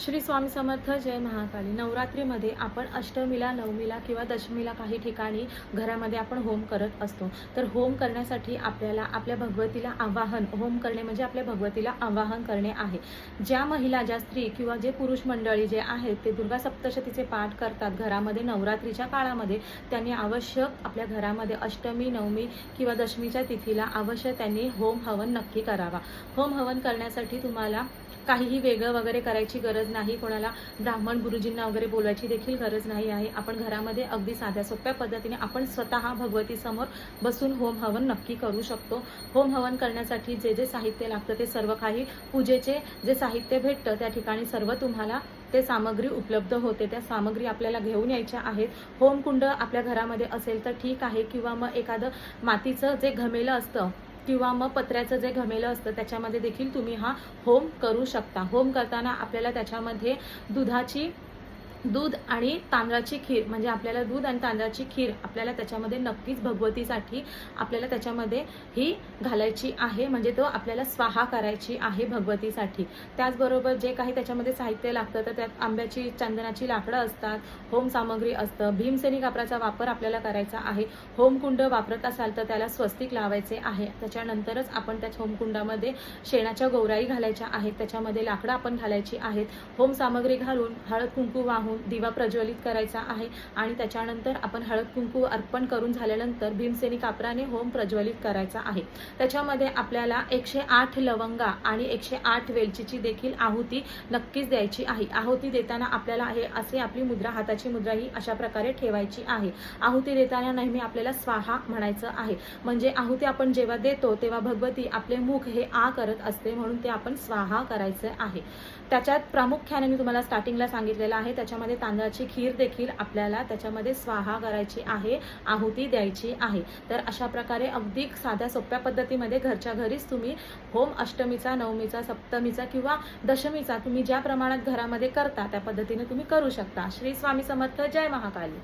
श्री स्वामी समर्थ जय महाकाली. नवरात्रीमध्ये आपण अष्टमीला नवमीला किंवा दशमीला काही ठिकाणी घरामध्ये आपण होम करत असतो. तर होम करण्यासाठी आपल्याला आपल्या भगवतीला आवाहन होम करणे म्हणजे आपल्या भगवतीला आवाहन करणे आहे. ज्या महिला ज्या स्त्री किंवा जे पुरुष मंडळी जे आहेत ते दुर्गा सप्तशतीचे पाठ करतात घरामध्ये नवरात्रीच्या काळामध्ये त्यांनी आवश्यक आपल्या घरामध्ये अष्टमी नवमी किंवा दशमीच्या तिथीला अवश्य त्यांनी होम हवन नक्की करावा. होम हवन करण्यासाठी तुम्हाला काहीही वेगळं वगैरे करायची गरज नाही. कोणाला ब्राह्मण गुरुजींना वगैरे बोलायची देखील गरज नाही आहे. आपण घरामध्ये अगदी साध्या सोप्या पद्धतीने आपण स्वतः भगवतीसमोर बसून होम हवन नक्की करू शकतो. होम हवन करण्यासाठी जे जे साहित्य लागतं ते सर्व काही पूजेचे जे साहित्य भेटतं त्या ठिकाणी सर्व तुम्हाला ते सामग्री उपलब्ध होते. त्या सामग्री आपल्याला घेऊन यायच्या आहेत. होमकुंड आपल्या घरामध्ये असेल तर ठीक आहे. किंवा मग एखादं मातीचं जे घमेलं असतं किंवा मग पत्र्याचं जे घमेलं असतं त्याच्यामध्ये देखील तुम्ही हा होम करू शकता. होम करताना आपल्याला त्याच्यामध्ये दुधाची दूध आणि तांदळाची खीर म्हणजे आपल्याला दूध आणि तांदळाची खीर आपल्याला त्याच्यामध्ये नक्कीच भगवतीसाठी आपल्याला त्याच्यामध्ये ही घालायची आहे म्हणजे तो आपल्याला स्वाहा करायची आहे भगवतीसाठी. त्याचबरोबर जे काही त्याच्यामध्ये साहित्य लागतं तर त्यात आंब्याची चंदनाची लाकडं असतात होम सामग्री असतं भीमसेनी कापराचा वापर आपल्याला करायचा आहे. होमकुंड वापरत असाल तर त्याला स्वस्तिक लावायचे आहे. त्याच्यानंतरच आपण त्या होमकुंडामध्ये शेणाच्या गौराई घालायच्या आहेत त्याच्यामध्ये लाकडं आपण घालायची आहेत. होम सामग्री घालून हळद कुंकू वाहून दिवा प्रज्वलित करायचा आहे आणि त्याच्यानंतर आपण हळद कुंकू अर्पण करून झाल्यानंतर भीमसेनी कापराने होम प्रज्वलित करायचा आहे. त्याच्यामध्ये आपल्याला एकशे आठ लवंगा आणि एकशे आठ वेलचीची देखील आहुती नक्कीच द्यायची आहे. आहुती देताना आपल्याला हे असे आपली मुद्रा हाताची मुद्रा ही अशा प्रकारे ठेवायची आहे. आहुती देताना नेहमी आपल्याला स्वाहा म्हणायचं आहे. म्हणजे आहुती आपण जेव्हा देतो तेव्हा भगवती आपले मुख हे आ करत असते म्हणून ते आपण स्वाहा करायचे आहे. त्याच्यात प्रामुख्याने मी तुम्हाला स्टार्टिंगला सांगितलेलं आहे. त्याच्या त्याच्यामध्ये तांदळाची खीर देखील आपल्याला त्याच्यामध्ये स्वाहा करायची आहे आहुती द्यायची आहे. तर अशा प्रकारे अगदी साध्या सोप्या पद्धतीमध्ये घरच्या घरीच तुम्ही होम अष्टमीचा नवमीचा सप्तमीचा किंवा दशमीचा तुम्ही ज्या प्रमाणात घरामध्ये करता त्या पद्धतीने तुम्ही करू शकता. श्री स्वामी समर्थ. जय महाकाली.